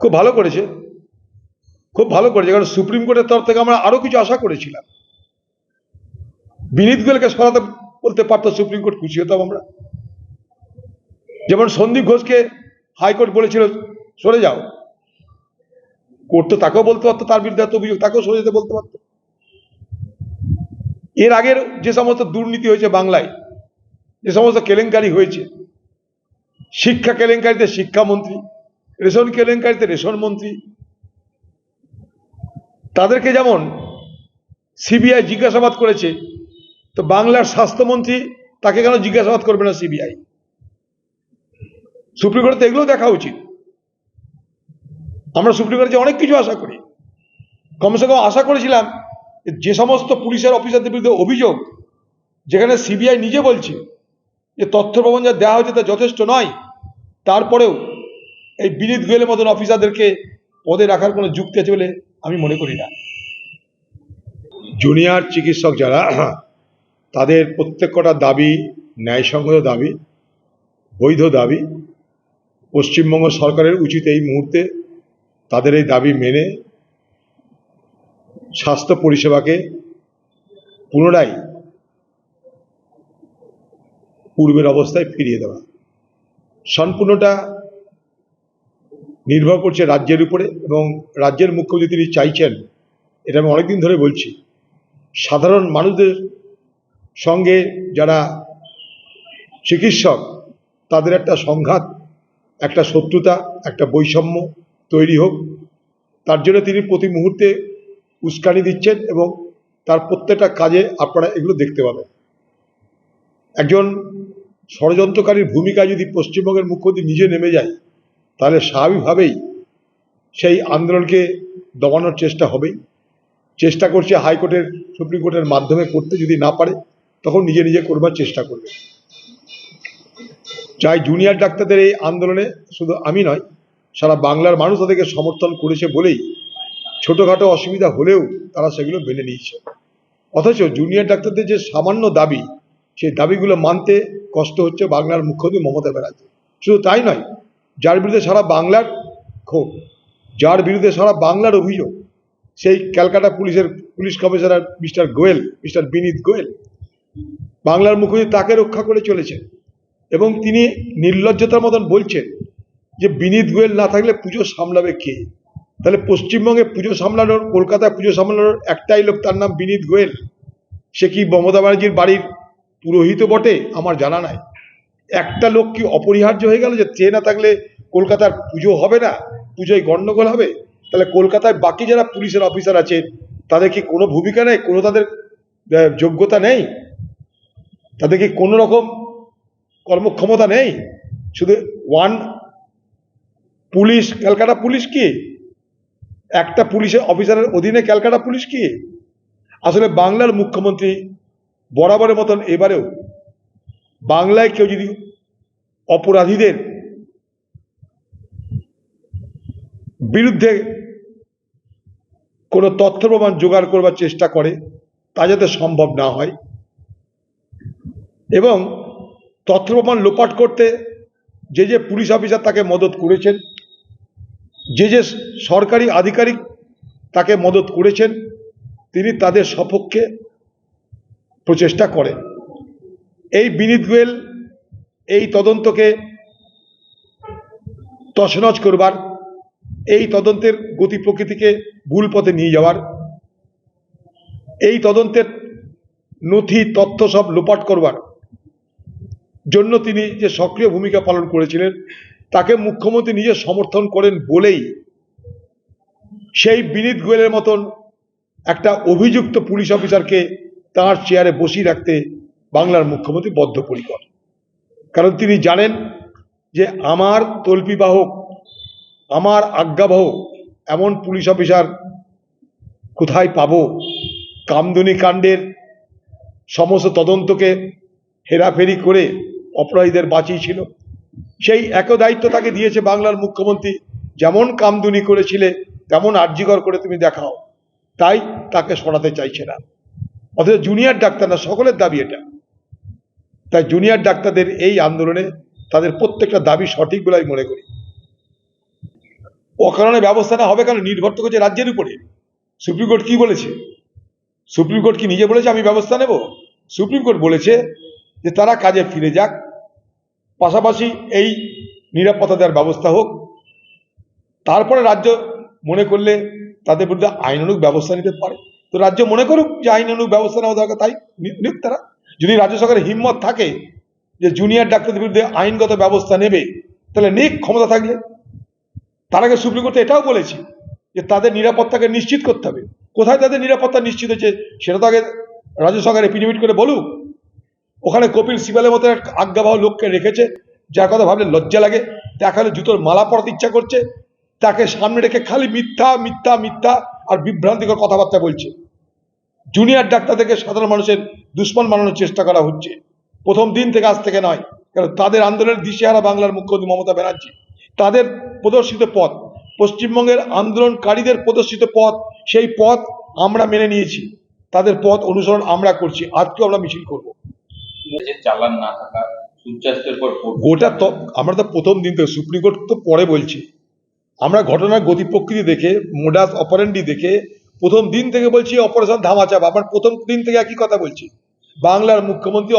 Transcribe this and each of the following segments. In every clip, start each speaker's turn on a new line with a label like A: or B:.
A: খুব ভালো করেছে। খুব ভালো করেছে। কারণ সুপ্রিম কোর্টের তরফ থেকে আমরা আরও কিছু আশা করেছিলাম। বিনীত গোয়েলকে সরাতে বলতে পারতো সুপ্রিম কোর্ট খুশি হতাম আমরা। যেমন সন্দীপ ঘোষকে হাইকোর্ট বলেছিল, সরে যাও। কোর্ট তো তাকেও বলতে পারতো, তার বিরুদ্ধে এত অভিযোগ, তাকেও সরে যেতে বলতে পারতো। এর আগের যে সমস্ত দুর্নীতি হয়েছে বাংলায়, যে সমস্ত কেলেঙ্কারি হয়েছে, শিক্ষা কেলেঙ্কারিতে শিক্ষামন্ত্রী রেশন কেলেঙ্কারিতে রেশন মন্ত্রী। তাদেরকে যেমন সিবিআই জিজ্ঞাসাবাদ করেছে, তো বাংলার স্বাস্থ্যমন্ত্রী তাকে কেন জিজ্ঞাসাবাদ করবে না সিবিআই? সুপ্রিম কোর্টে এগুলো দেখা উচিত। আমরা সুপ্রিম কোর্টে অনেক কিছু আশা করি। কমসে কম আশা করেছিলাম যে সমস্ত পুলিশের অফিসারদের বিরুদ্ধে অভিযোগ, যেখানে সিবিআই নিজে বলছে যে তথ্য প্রবন্ধ যা দেওয়া হয়েছে তা যথেষ্ট নয়, তারপরেও এই বিনীত গোয়েলের মতন অফিসারদেরকে পদে রাখার কোনো যুক্তি আছে বলে আমি মনে করি না। জুনিয়র চিকিৎসক যারা, তাদের প্রত্যেকটা দাবি ন্যায়সঙ্গত দাবি, বৈধ দাবি। পশ্চিমবঙ্গ সরকারের উচিত এই মুহূর্তে তাদের এই দাবি মেনে স্বাস্থ্য পরিষেবাকে পুনরায় পূর্বের অবস্থায় ফিরিয়ে দেওয়া। সম্পূর্ণটা নির্ভর করছে রাজ্যের উপরে এবং রাজ্যের মুখ্যমন্ত্রী তিনি চাইছেন, এটা আমি অনেকদিন ধরে বলছি, সাধারণ মানুষদের সঙ্গে যারা চিকিৎসক, তাদের একটা সংঘাত, একটা শত্রুতা, একটা বৈষম্য তৈরি হোক। তার জন্য তিনি প্রতি মুহূর্তে উস্কানি দিচ্ছেন এবং তার প্রত্যেকটা কাজে আপনারা এগুলো দেখতে পাবেন। একজন ষড়যন্ত্রকারীর ভূমিকা যদি পশ্চিমবঙ্গের মুখ্যমন্ত্রী নিজে নেমে যায় তাহলে স্বাভাবিকভাবেই সেই আন্দোলনকে দমানোর চেষ্টা হবেই। চেষ্টা করছে হাইকোর্টের, সুপ্রিম কোর্টের মাধ্যমে করতে যদি না পারে, তখন নিজে নিজে করবার চেষ্টা করবে। চাই জুনিয়র ডাক্তারদের এই আন্দোলনে শুধু আমি নয়, সারা বাংলার মানুষ তাদেরকে সমর্থন করেছে বলেই ছোটোখাটো অসুবিধা হলেও তারা সেগুলো মেনে নিয়েছে। অথচ জুনিয়র ডাক্তারদের যে সামান্য দাবি, সেই দাবিগুলো মানতে কষ্ট হচ্ছে বাংলার মুখ্যমন্ত্রী মমতা ব্যানার্জি। শুধু তাই নয় যার বিরুদ্ধে সারা বাংলার ক্ষোভ, যার বিরুদ্ধে সারা বাংলার অভিযোগ, সেই ক্যালকাটা পুলিশের, police commissioner mister Goyal, mister Vineet Goyal, বাংলার মুখ্যমন্ত্রী তাকে রক্ষা করে চলেছেন। এবং তিনি নির্লজ্জতার মতন বলছেন যে বিনীত গোয়েল না থাকলে পুজো সামলাবে কে? তাহলে পশ্চিমবঙ্গে পুজো সামলানোর, কলকাতায় পুজো সামলানোর একটাই লোক তার নাম বিনীত গোয়েল। সে কি মমতা ব্যানার্জির বাড়ির পুরোহিত বটে? আমার জানা নাই। একটা লোক কি অপরিহার্য হয়ে গেল যে ট্রেন না থাকলে কলকাতার পুজো হবে না? পুজোয় গন্ডগোল হবে? তাহলে কলকাতায় বাকি যারা পুলিশের অফিসার আছে তাদের কি কোনো ভূমিকা নেই? কোনো তাদের যোগ্যতা নেই? তাদের কি কোনো রকম কর্মক্ষমতা নেই? শুধু ওয়ান পুলিশ, ক্যালকাটা পুলিশ কি? একটা পুলিশের অফিসারের অধীনে ক্যালকাটা পুলিশ কি? আসলে বাংলার মুখ্যমন্ত্রী বরাবরের মতন এবারেও বাংলায় কেউ যদি অপরাধীদের বিরুদ্ধে কোনো তথ্য প্রমাণ জোগাড় করবার চেষ্টা করে, তা যাতে সম্ভব না হয়। এবং তথ্য প্রমাণ লোপাট করতে যে যে পুলিশ অফিসার তাকে মদত করেছেন, যে যে সরকারি আধিকারিক তাকে মদত করেছেন, তিনি তাদের সপক্ষে প্রচেষ্টা করেন। এই বিনীত গোয়েল এই তদন্তকে তছনছ করবার, এই তদন্তের গতি প্রকৃতিকে ভুল পথে নিয়ে যাওয়ার, এই তদন্তের নথি তথ্য সব লোপাট করবার জন্য তিনি যে সক্রিয় ভূমিকা পালন করেছিলেন, তাকে মুখ্যমন্ত্রী নিজে সমর্থন করেন বলেই সেই বিনীত গোয়েলের মতন একটা অভিযুক্ত পুলিশ অফিসারকে তার চেয়ারে বসিয়ে রাখতে বাংলার মুখ্যমন্ত্রী বদ্ধপরিকর। কারণ তিনি জানেন যে আমার তল্পিবাহক, আমার আজ্ঞাবহ এমন পুলিশ অফিসার কোথায় পাব? কামদুনি কাণ্ডের সমস্ত তদন্তকে হেরাফেরি করে অপরাধীদের বাঁচিয়েছিল। সেই এক দায়িত্ব তাকে দিয়েছে বাংলার মুখ্যমন্ত্রী। যেমন কামদুনি করেছিলে, তেমন আর্যিকর করে তুমি দেখাও। তাই তাকে সরাতে চাইছে না। অথচ জুনিয়র ডাক্তার না সকলের দাবি এটা। তাই জুনিয়র ডাক্তারদের এই আন্দোলনে তাদের প্রত্যেকটা দাবি সঠিক বলে আমি মনে করি। অকারণে ব্যবস্থা না হবে কেন? নির্ভর তো করছে রাজ্যের উপরে। সুপ্রিম কোর্ট কি বলেছে? সুপ্রিম কোর্ট কি নিজে বলেছে, আমি ব্যবস্থা নেব? সুপ্রিম কোর্ট বলেছে যে তারা কাজে ফিরে যাক। পাশাপাশি এই নিরাপত্তা দেওয়ার ব্যবস্থা হোক। তারপরে রাজ্য মনে করলে তাদের বিরুদ্ধে আইনানুগ ব্যবস্থা নিতে পারে। তো রাজ্য মনে করুক যে আইনানুগ ব্যবস্থা নেওয়া দরকার, তাই নিক তারা। যদি রাজ্য সরকারের হিম্মত থাকে যে জুনিয়র ডাক্তারদের বিরুদ্ধে আইনগত ব্যবস্থা নেবে, তাহলে নিক ক্ষমতা থাকলে। তার আগে সুপ্রিম কোর্ট এটাও বলেছি যে তাদের নিরাপত্তাকে নিশ্চিত করতে হবে। কোথায় তাদের নিরাপত্তা নিশ্চিত হয়েছে, সেটা তো আগে রাজ্য সরকার এপিডেমিট করে বলুক। ওখানে কপিল সিবালের মতো এক আজ্ঞাবহ লোককে রেখেছে, যার কথা ভাবলে লজ্জা লাগে। দেখালে জুতোর মালা পরাতে ইচ্ছা করছে। তাকে সামনে রেখে খালি মিথ্যা মিথ্যা মিথ্যা আর বিভ্রান্তিকর কথাবার্তা বলছে। জুনিয়র ডাক্তার থেকে সাধারণ মানুষের দুশ্মন বানানোর চেষ্টা করা হচ্ছে। প্রথম দিন থেকে আজ থেকে নয় কারণ তাদের আন্দোলনের দিশেহারা বাংলার মুখ্যমন্ত্রী মমতা ব্যানার্জি। তাদের প্রদর্শিত পথ পশ্চিমবঙ্গের আন্দোলনকারীদের প্রদর্শিত পথ সেই পথ আমরা মেনে নিয়েছি। তাদের পথ অনুসরণ আমরা করছি আজকেও আমরা মিছিল করব।
B: চালান না থাকা সূর্যাস্তের পর ভোট
A: গোটা তো আমরা তো প্রথম দিন থেকে সুপ্রিম কোর্ট তো পরে বলছি। আমরা ঘটনার গতি প্রকৃতি দেখে মোডাস অপারেন্ডি দেখে প্রথম দিন থেকে বলছি অপারেশন ধামাচাপ। আবার প্রথম দিন থেকে একই কথা বলছি। বাংলার মুখ্যমন্ত্রী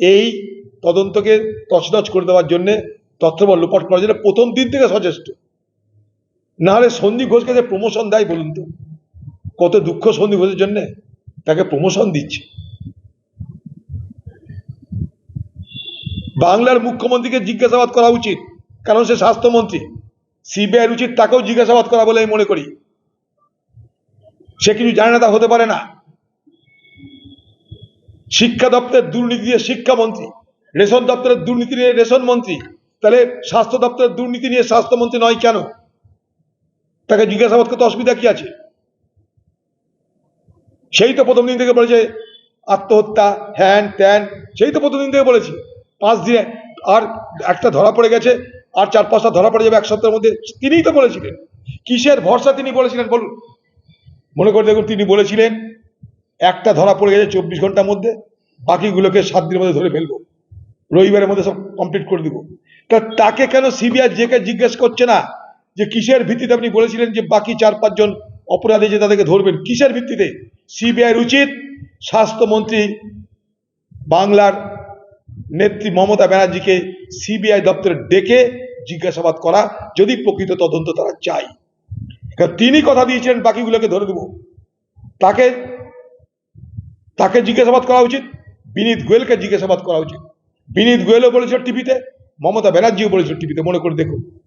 A: এই তদন্তকে তছনছ করে দেওয়ার জন্য তথ্য বা লোপাট করার জন্য প্রথম দিন থেকে সচেষ্ট। নাহলে সন্দীপ ঘোষকে যে প্রমোশন দেয় বলুন তো, কত দুঃখ সন্দীপ ঘোষের জন্য? তাকে প্রমোশন দিচ্ছে। বাংলার মুখ্যমন্ত্রীকে জিজ্ঞাসাবাদ করা উচিত, কারণ সে স্বাস্থ্যমন্ত্রী। সিবিআই উচিত তাকেও জিজ্ঞাসাবাদ করা বলে আমি মনে করি। সে কিছু জানে না তা হতে পারে না। শিক্ষা দপ্তরের দুর্নীতি দিয়ে শিক্ষামন্ত্রী রেশন দপ্তরের দুর্নীতি নিয়ে রেশন মন্ত্রী, তাহলে স্বাস্থ্য দপ্তরের দুর্নীতি নিয়ে স্বাস্থ্যমন্ত্রী নয় কেন? তাকে জিজ্ঞাসাবাদ করতে অসুবিধা কি আছে? সেই তো প্রথম দিন থেকে বলেছে, আত্মহত্যা, হ্যান ত্যান, সেই তো প্রথম দিন থেকে বলেছি। পাঁচ দিনে আর একটা ধরা পড়ে গেছে, আর চার পাঁচটা ধরা পড়ে যাবে এক সপ্তাহের মধ্যে। তিনিই তো বলেছিলেন। কিসের ভরসা তিনি বলেছিলেন বলুন। মনে করে দেখুন, তিনি বলেছিলেন একটা ধরা পড়ে গেছে চব্বিশ ঘণ্টার মধ্যে, বাকিগুলোকে সাত দিনের মধ্যে ধরে ফেলব। রবিবারের মধ্যে সব কমপ্লিট করে দিব। তা তাকে কেন সিবিআই জেকে জিজ্ঞেস করছে না যে কিসের ভিত্তিতে আপনি বলেছিলেন যে বাকি চার, পাঁচজন অপরাধী যে তাদেরকে ধরবেন? কিসের ভিত্তিতে? সিবিআইয়ের উচিত স্বাস্থ্যমন্ত্রী বাংলার নেত্রী মমতা ব্যানার্জিকে সিবিআই দপ্তরে ডেকে জিজ্ঞাসাবাদ করা, যদি প্রকৃত তদন্ত তারা চায়। তিনি কথা দিয়েছিলেন, বাকিগুলোকে ধরে দেব। তাকে তাকে জিজ্ঞাসাবাদ করা উচিত, বিনীত গোয়েলকে জিজ্ঞাসাবাদ করা উচিত। বিনীত গোয়েলও বলেছিল টিভিতে, মমতা ব্যানার্জিও বলেছিল টিভিতে, মনে করে দেখুন।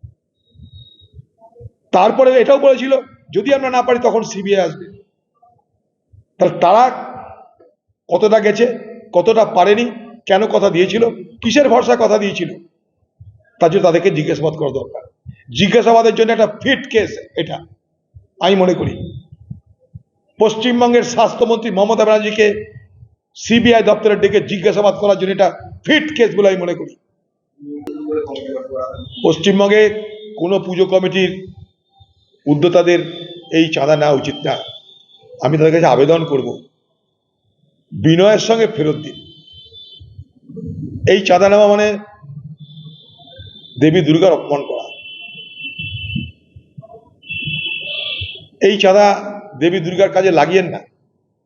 A: তারপরে এটাও বলেছিল, যদি আমরা না পারি তখন সিবিআই আসবে। তাহলে তারা কতটা গেছে, কতটা পারেনি, কেন কথা দিয়েছিল, কিসের ভরসা কথা দিয়েছিল, তার জন্য তাদেরকে জিজ্ঞাসাবাদ করা দরকার। জিজ্ঞাসাবাদের জন্য একটা ফিট কেস, এটা, আমি মনে করি। পশ্চিমবঙ্গের স্বাস্থ্যমন্ত্রী মমতা ব্যানার্জিকে সিবিআই দপ্তরের ডেকে জিজ্ঞাসাবাদ করার জন্য এটা ফিট কেস বলে আমি মনে করি। পশ্চিমবঙ্গে কোনো পুজো কমিটির উদ্যোক্তাদের এই চাঁদা নেওয়া উচিত না। আমি তাদের কাছে আবেদন করব, বিনয়ের সঙ্গে ফেরত দিন। এই চাঁদা নেওয়া মানে দেবী দুর্গার অপমান করা। এই চাঁদা দেবী দুর্গার কাজে লাগিয়েন না।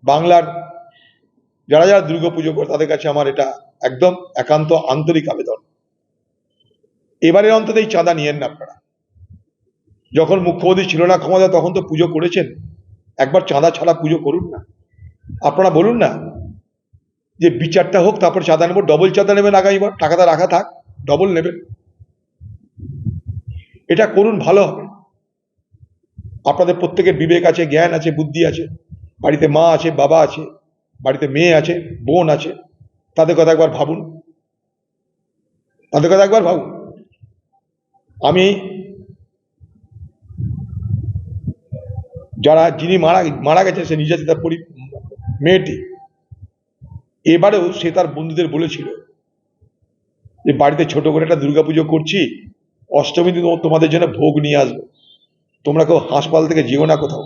A: বাংলার যারা যারা দুর্গা পুজো করে, তাদের কাছে আমার এটা একদম একান্ত আন্তরিক আবেদন। এবারে অন্তত এই চাঁদা নিয়েন না আপনারা। যখন মুখ্যমন্ত্রী ছিল না ক্ষমতা তখন তো পুজো করেছেন। একবার চাঁদা ছাড়া পুজো করুন না। আপনারা বলুন না যে বিচারটা হোক, তারপর চাঁদা নেব ডবল চাঁদা নেবেন আগামীবার টাকাটা রাখা থাক ডবল নেবেন। এটা করুন, ভালো হবে। আপনাদের প্রত্যেকের বিবেক আছে, জ্ঞান আছে, বুদ্ধি আছে। বাড়িতে মা আছে, বাবা আছে, বাড়িতে মেয়ে আছে, বোন আছে। তাদের কথা একবার ভাবুন। তাদের কথা একবার ভাবুন। আমি যারা যিনি মারা মারা গেছে সে নিজে তার পরি, মেয়েটি। এবারেও সে তার বন্ধুদের বলেছিল যে, বাড়িতে ছোট করে একটা দুর্গাপুজো করছি অষ্টমী দিন তোমাদের জন্য ভোগ নিয়ে আসব। তোমরা কেউ হাসপাতাল থেকে যেও না কোথাও।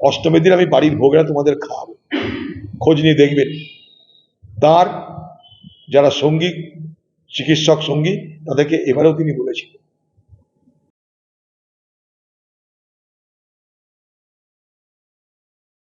A: অষ্টমীর দিন আমি বাড়ির ভোগেরা তোমাদের খাওয়াবো। খোঁজ নিয়ে দেখবে। তার যারা সঙ্গী, চিকিৎসক সঙ্গী, তাদেরকে এবারেও তিনি বলেছিলেন